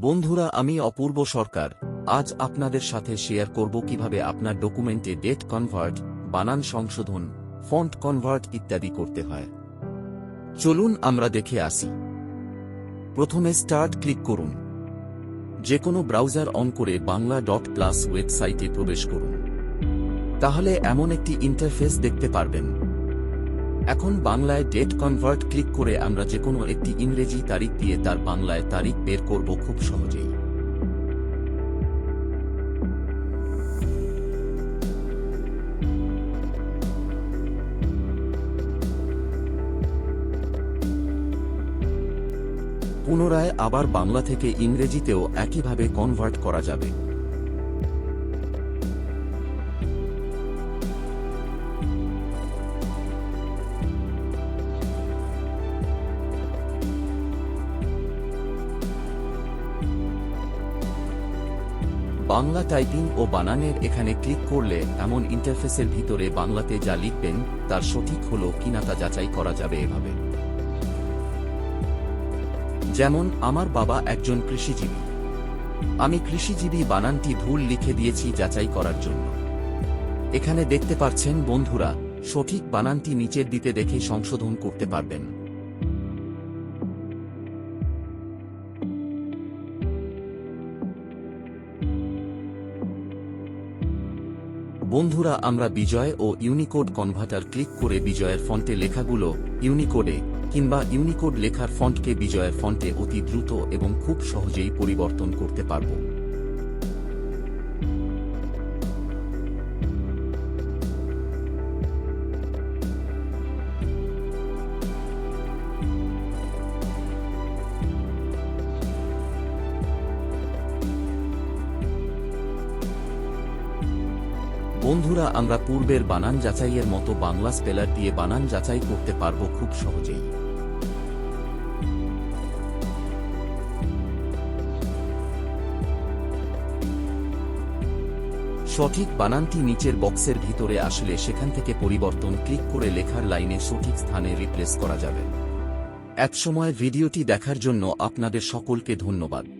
বন্ধুরা, আমি অপূর্ব সরকার। আজ আপনাদের সাথে শেয়ার করব কীভাবে আপনার ডকুমেন্টে ডেট কনভার্ট, বানান সংশোধন, ফন্ট কনভার্ট ইত্যাদি করতে হয়। চলুন আমরা দেখে আসি। প্রথমে স্টার্ট ক্লিক করুন। যে কোনো ব্রাউজার অন করে বাংলা ডট প্লাস ওয়েবসাইটে প্রবেশ করুন। তাহলে এমন একটি ইন্টারফেস দেখতে পারবেন। এখন বাংলায় ডেট কনভার্ট ক্লিক করে আমরা যে কোনো একটি ইংরেজি তারিখ দিয়ে তার বাংলায় তারিখ বের করব খুব সহজেই। পুনরায় আবার বাংলা থেকে ইংরেজিতেও একইভাবে কনভার্ট করা যাবে। বাংলা টাইপিং ও বানানের এখানে ক্লিক করলে এমন ইন্টারফেসের ভিতরে বাংলাতে যা লিখবেন, তার সঠিক হলো কিনা তা যাচাই করা যাবে এভাবে। যেমন, আমার বাবা একজন কৃষিজীবী। আমি কৃষিজীবী বানানটি ভুল লিখে দিয়েছি যাচাই করার জন্য। এখানে দেখতে পাচ্ছেন, বন্ধুরা, সঠিক বানানটি নিচের দিতে দেখে সংশোধন করতে পারবেন। বন্ধুরা, আমরা বিজয় ও ইউনিকোড কনভার্টার ক্লিক করে বিজয়ের ফন্টে লেখাগুলো ইউনিকোডে কিংবা ইউনিকোড লেখার ফন্টকে বিজয়ের ফন্টে অতি দ্রুত এবং খুব সহজেই পরিবর্তন করতে পারব। বন্ধুরা, আমরা পূর্বের বানান যাচাইয়ের মতো বাংলা স্পেলার দিয়ে বানান যাচাই করতে পারব খুব সহজেই। সঠিক বানানটি নিচের বক্সের ভিতরে আসলে সেখান থেকে পরিবর্তন ক্লিক করে লেখার লাইনে সঠিক স্থানে রিপ্লেস করা যাবে। একসময় ভিডিওটি দেখার জন্য আপনাদের সকলকে ধন্যবাদ।